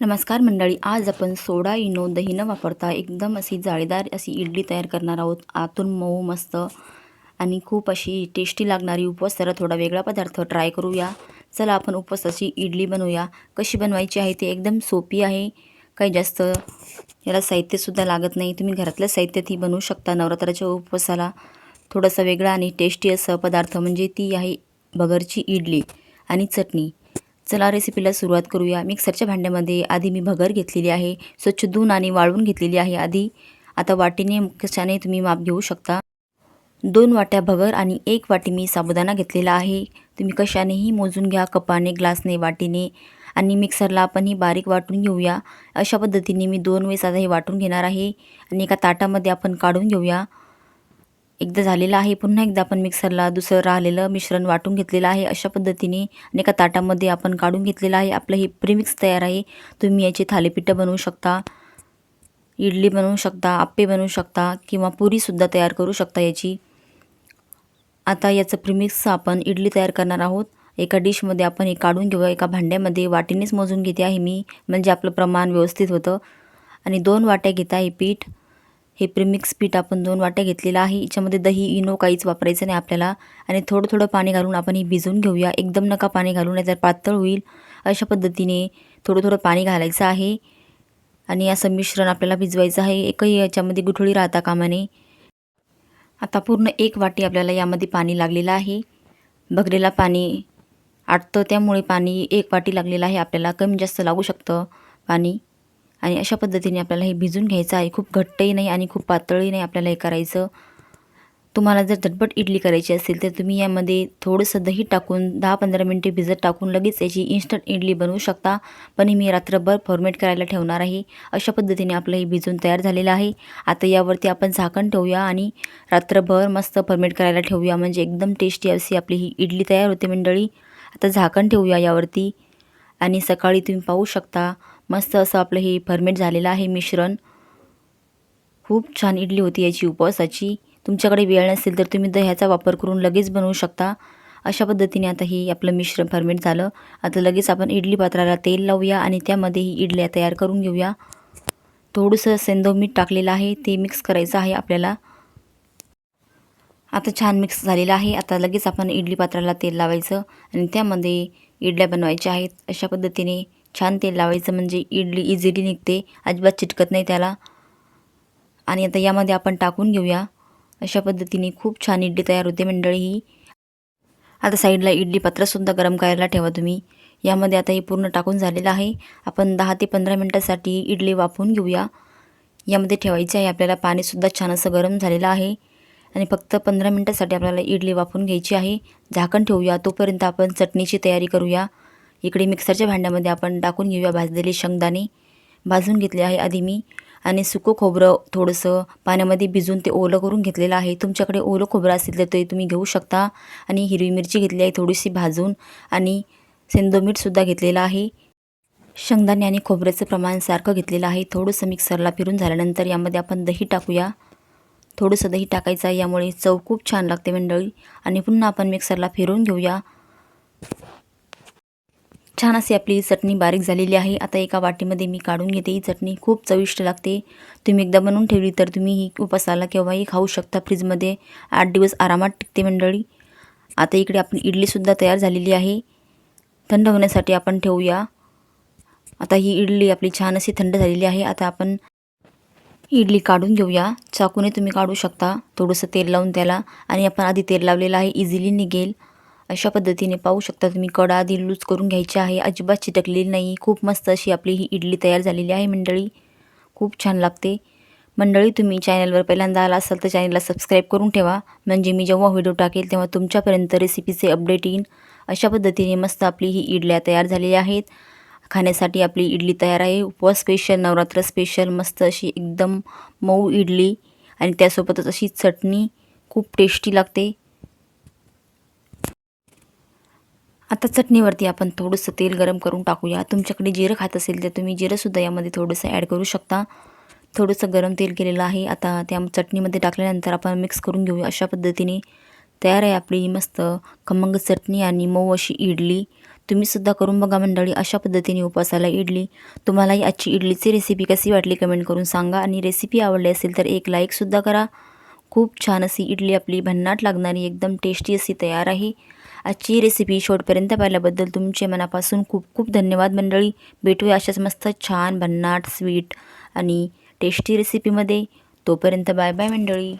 नमस्कार मंडळी आज आपण सोडा इनो दही न वापरता एकदम अशी जाळीदार अशी इडली तयार करणार आहोत. आतून मऊ मस्त आणि खूप अशी टेस्टी लागणारी उपवास जरा थोडा वेगळा पदार्थ ट्राय करूया. चला आपण उपवासाची इडली बनवूया. कशी बनवायची आहे ते एकदम सोपी आहे. काही जास्त याला साहित्यसुद्धा लागत नाही. तुम्ही घरातलं साहित्य ती बनवू शकता नवरात्राच्या उपवासाला. थोडासा वेगळा आणि टेस्टी असं पदार्थ म्हणजे ती आहे भगरची इडली आणि चटणी. चला रेसिपीला सुरुवात करूया. मिक्सरच्या भांड्यामध्ये आधी मी भगर घेतलेली आहे. स्वच्छ धुवून आणि वाळवून घेतलेली आहे आधी. आता वाटीने कशाने तुम्ही माप घेऊ शकता? दोन वाट्या भगर आणि एक वाटी मी साबुदाणा घेतलेला आहे. तुम्ही कशानेही मोजून घ्या कपाने ग्लासने वाटीने. आणि मिक्सरला आपण ही बारीक वाटून घेऊया. अशा पद्धतीने मी दोन वेळेस आता हे वाटून घेणार आहे. आणि एका ताटामध्ये आपण काढून घेऊया. एकदा झालेलं आहे पुन्हा एकदा आपण मिक्सरला दुसरं राहिलेलं मिश्रण वाटून घेतलेलं आहे. अशा पद्धतीने आणि एका ताटामध्ये आपण काढून घेतलेलं आहे. आपलं हे प्रीमिक्स तयार आहे. तुम्ही याची थालीपीठं बनवू शकता इडली बनवू शकता आप्पे बनवू शकता किंवा पुरीसुद्धा तयार करू शकता याची. आता याचं प्रीमिक्स आपण इडली तयार करणार आहोत. एका डिशमध्ये आपण हे काढून घेऊया. एका भांड्यामध्ये वाटीनेच मोजून घेते आहे मी. म्हणजे आपलं प्रमाण व्यवस्थित होतं. आणि दोन वाट्या घेत आहे पीठ. हे प्रीमिक्स पीठ आपण दोन वाट्या घेतलेलं आहे. याच्यामध्ये दही इनो काहीच वापरायचं नाही आपल्याला. आणि थोडं थोडं पाणी घालून आपण हे भिजवून घेऊया. एकदम नका पाणी घालून नाही तर पातळ होईल. अशा पद्धतीने थोडं थोडं पाणी घालायचं आहे. आणि असं मिश्रण आपल्याला भिजवायचं आहे. एकही याच्यामध्ये गुठळी राहता कामा नये. आता पूर्ण एक वाटी आपल्याला यामध्ये पाणी लागलेलं आहे. भगरेला पाणी आटतं त्यामुळे पाणी एक वाटी लागलेलं आहे. आपल्याला कमी जास्त लागू शकतं पाणी. आणि अशा पद्धतीने आपल्याला हे भिजून घ्यायचं आहे. खूप घट्टही नाही आणि खूप पातळही नाही आपल्याला हे करायचं. तुम्हाला जर झटपट इडली करायची असेल तर तुम्ही यामध्ये थोडंसं दही टाकून दहा पंधरा मिनटे भिजत टाकून लगेच याची इन्स्टंट इडली बनवू शकता. पण मी रात्रभर फॉर्मेट करायला ठेवणार आहे. अशा पद्धतीने आपलं हे भिजून तयार झालेलं आहे. आता यावरती आपण झाकण ठेवूया आणि रात्रभर मस्त फॉर्मेट करायला ठेवूया. म्हणजे एकदम टेस्टी अशी आपली ही इडली तयार होते मंडळी. आता झाकण ठेवूया यावरती. आणि सकाळी तुम्ही पाहू शकता मस्त असं आपलं हे फर्मेट झालेलं आहे मिश्रण. खूप छान इडली होती याची उपवासाची. तुमच्याकडे वेळ नसेल तर तुम्ही दह्याचा वापर करून लगेच बनवू शकता. अशा पद्धतीने आता ही आपलं मिश्रण फर्मेट झालं. आता लगेच आपण इडली पात्राला तेल लावूया आणि त्यामध्ये ही इडल्या तयार करून घेऊया. थोडंसं सेंदव मीठ टाकलेलं आहे ते मिक्स करायचं आहे आपल्याला. आता छान मिक्स झालेलं आहे. आता लगेच आपण इडली पात्राला तेल लावायचं आणि त्यामध्ये इडल्या बनवायच्या आहेत. अशा पद्धतीने छान तेल लावायचं म्हणजे इडली इझिली निघते. अजिबात चिटकत नाही त्याला. आणि आता यामध्ये आपण टाकून घेऊया. अशा पद्धतीने खूप छान इडली तयार होते मंडळी ही. आता साईडला इडली पात्रसुद्धा गरम करायला ठेवा तुम्ही. यामध्ये आता हे पूर्ण टाकून झालेलं आहे. आपण दहा ते पंधरा मिनटासाठी इडली वाफवून घेऊया. यामध्ये ठेवायची आहे आपल्याला पाणीसुद्धा छान असं गरम झालेलं आहे. आणि फक्त पंधरा मिनटासाठी आपल्याला इडली वाफवून घ्यायची आहे. झाकण ठेवूया. तोपर्यंत आपण चटणीची तयारी करूया. इकडे मिक्सरच्या भांड्यामध्ये आपण टाकून घेऊया भाजलेले शेंगदाणे भाजून घेतले आहे. आधी मी आणि सुकं खोबरं थोडंसं पाण्यामध्ये भिजून ते ओलं करून घेतलेलं आहे. तुमच्याकडे ओलं खोबरं असेल तर ते तुम्ही घेऊ शकता. आणि हिरवी मिरची घेतली आहे थोडीशी भाजून आणि सेंदो मीठसुद्धा घेतलेलं आहे. शेंगदाणे आणि खोबऱ्याचं प्रमाण सारखं घेतलेलं आहे. थोडंसं मिक्सरला फिरून झाल्यानंतर यामध्ये आपण दही टाकूया. थोडंसं दही टाकायचं आहे. यामुळे चव खूप छान लागते मंडळी. आणि पुन्हा आपण मिक्सरला फिरून घेऊया. छान अशी आपली चटणी बारीक झालेली आहे. आता एका वाटीमध्ये मी काढून घेते. ही चटणी खूप चविष्ट लागते. तुम्ही एकदा बनवून ठेवली तर तुम्ही ही उपासाला केव्हाही खाऊ शकता. फ्रीजमध्ये आठ दिवस आरामात टिकते मंडळी. आता इकडे आपली इडलीसुद्धा तयार झालेली आहे. थंड होण्यासाठी आपण ठेवूया. आता ही इडली आपली छान अशी थंड झालेली आहे. आता आपण इडली काढून घेऊया. चाकूने तुम्ही काढू शकता. थोडंसं तेल लावून त्याला. आणि आपण आधी तेल लावलेलं आहे. इझिली निघेल. अशा पद्धतीने पाहू शकता तुम्ही. कडा आधी लूज करून घ्यायची आहे. अजिबात चिटकलेली नाही. खूप मस्त अशी आपली ही इडली तयार झालेली आहे मंडळी. खूप छान लागते. मंडळी तुम्ही चॅनलवर पहिल्यांदा आला असाल तर चॅनलला सबस्क्राईब करून ठेवा. म्हणजे मी जेव्हा व्हिडिओ टाकेल तेव्हा तुमच्यापर्यंत रेसिपीचे अपडेट येईन. अशा पद्धतीने मस्त आपली ही इडल्या तयार झालेल्या आहेत. खाण्यासाठी आपली इडली तयार आहे. उपवास स्पेशल नवरात्र स्पेशल मस्त अशी एकदम मऊ इडली. आणि त्यासोबतच अशी चटणी. खूप टेस्टी लागते. आता चटणीवरती आपण थोडंसं तेल गरम करून टाकूया. तुमच्याकडे जिरं खात असेल तर तुम्ही जिरंसुद्धा यामध्ये थोडंसं ॲड करू शकता. थोडंसं गरम तेल केलेलं आहे. आता त्या चटणीमध्ये टाकल्यानंतर आपण मिक्स करून घेऊया अशा पद्धतीने. तयार आहे आपली मस्त खमंग चटणी आणि मऊ अशी इडली. तुम्हीसुद्धा करून बघा मंडळी अशा पद्धतीने उपवासाला इडली. तुम्हालाही आजची इडलीची रेसिपी कशी वाटली कमेंट करून सांगा. आणि रेसिपी आवडली असेल तर एक लाईकसुद्धा करा. खूप छान अशी इडली आपली भन्नाट लागणारी एकदम टेस्टी अशी तयार आहे. आजची रेसिपी शेवटपर्यंत पाहिल्याबद्दल तुमचे मनापासून खूप खूप धन्यवाद मंडळी. भेटूया अशाच मस्त छान भन्नाट स्वीट आणि टेस्टी रेसिपीमध्ये तोपर्यंत बाय बाय मंडळी.